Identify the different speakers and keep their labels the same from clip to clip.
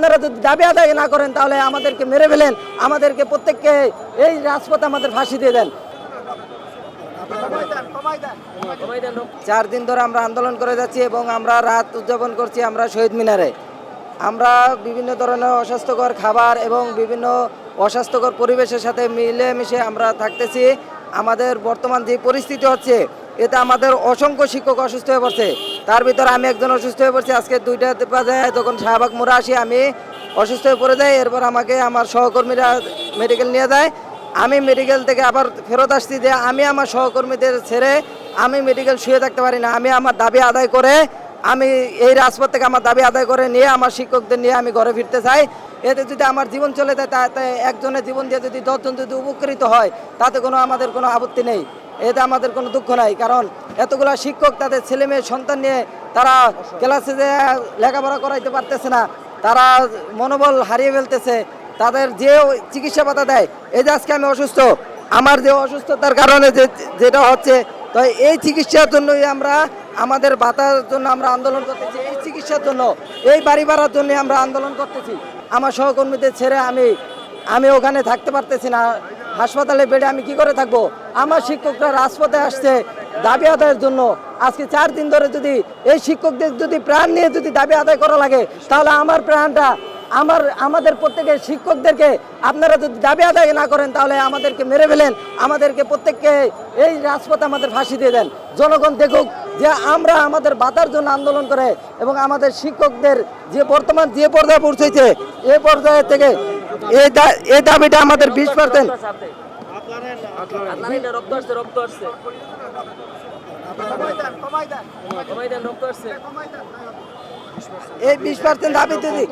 Speaker 1: আপনারা যদি দাবি আদায় না করেন, তাহলে আমাদেরকে মেরে ফেলেন। আমাদেরকে প্রত্যেককে এই রাজপথে আমাদের ফাঁসি দিয়ে দেন। চার দিন ধরে আমরা আন্দোলন করে যাচ্ছি এবং আমরা রাত উদযাপন করছি আমরা শহীদ মিনারে। আমরা বিভিন্ন ধরনের অস্বাস্থ্যকর খাবার এবং বিভিন্ন অস্বাস্থ্যকর পরিবেশের সাথে মিলেমিশে আমরা থাকতেছি। আমাদের বর্তমান যে পরিস্থিতি হচ্ছে এতে আমাদের অসংখ্য শিক্ষক অসুস্থ হয়ে পড়ছে। তার ভিতরে আমি একজন অসুস্থ হয়ে পড়ছি। আজকে দুইটা বাজে, তখন শাহবাগ মোড়া আসি আমি। অসুস্থ হয়ে পড়ে যাই, এরপর আমাকে আমার সহকর্মীরা মেডিকেল নিয়ে যায়। আমি মেডিকেল থেকে আবার ফেরত আসছি যে আমি আমার সহকর্মীদের ছেড়ে আমি মেডিকেল শুয়ে থাকতে পারি না। আমি আমার দাবি আদায় করে, আমি এই রাজপথ থেকে আমার দাবি আদায় করে নিয়ে আমার শিক্ষকদের নিয়ে আমি ঘরে ফিরতে চাই। এতে যদি আমার জীবন চলে যায়, তাতে একজনের জীবন দিয়ে যদি দশজন যদি উপকৃত হয়, তাতে কোনো আমাদের কোনো আপত্তি নেই। এতে আমাদের কোনো দুঃখ নাই, কারণ এতগুলা শিক্ষক, তাদের ছেলে মেয়ে, সন্তান নিয়ে তারা ক্লাসে যে লেখাপড়া করাইতে পারতেছে না, তারা মনোবল হারিয়ে ফেলতেছে, তাদের যে চিকিৎসা পাতা দেয়, এই যে আজকে আমি অসুস্থ, আমার যে অসুস্থতার কারণে যে, যেটা হচ্ছে, তো এই চিকিৎসার জন্যই আমরা আমাদের বাতার জন্য আমরা আন্দোলন করতেছি, এই চিকিৎসার জন্য, এই বাড়ি ভাড়ার জন্য আমরা আন্দোলন করতেছি। আমার সহকর্মীদের ছেড়ে আমি আমি ওখানে থাকতে পারতেছি না হাসপাতালে বেডে আমি কি করে থাকব? আমার শিক্ষকরা রাজপথে আসছে দাবি আদায়ের জন্য। আজকে চার দিন ধরে যদি এই শিক্ষকদের যদি প্রাণ নিয়ে যদি দাবি আদায় করা লাগে, তাহলে আমার প্রাণটা, আমার, আমাদের প্রত্যেকের শিক্ষকদেরকে আপনারা যদি দাবি আদায় না করেন, তাহলে আমাদেরকে মেরে ফেলেন। আমাদেরকে প্রত্যেককে এই রাজপথে আমাদের ফাঁসি দিয়ে দেন। জনগণ দেখুক যে আমরা আমাদের বাতার জন্য আন্দোলন করে এবং আমাদের শিক্ষকদের যে বর্তমান যে পর্যায়ে পৌঁছেছে, এ পর্যায়ে থেকে এই দাবিটা আমাদের বিশ পার্সেন্ট।
Speaker 2: রক্ত আসছে রক্ত আসছে কমাই দেন রক্ত আসছে।
Speaker 1: এই বিশ পার্সেন্ট দাবি যদি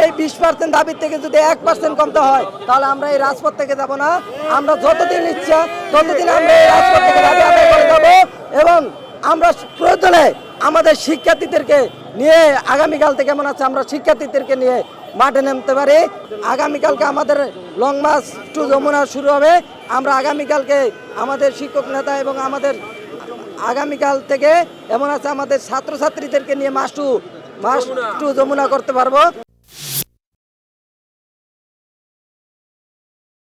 Speaker 1: এই বিশ পার্সেন্ট দাবির থেকে যদি এক পার্সেন্ট কমতে হয় তাহলে আমরা এই রাজপথ থেকে যাব না। আমরা যতদিন ইচ্ছা ততদিন আমরা এই রাজপথ থেকে দাবি আদায় করে যাব এবং আমরা প্রয়োজনে আমাদের শিক্ষার্থীদেরকে নিয়ে আগামীকাল থেকে মনে হচ্ছে আমরা শিক্ষার্থীদেরকে নিয়ে মাঠে নামতে পারি। আগামীকালকে আমাদের লং মার্চ টু যমুনা শুরু হবে। আমরা আগামীকালকে আমাদের শিক্ষক নেতা এবং আমাদের আগামীকাল থেকে এমন আছে আমাদের ছাত্রছাত্রীদেরকে নিয়ে মাস টু মাস টু যমুনা করতে পারব।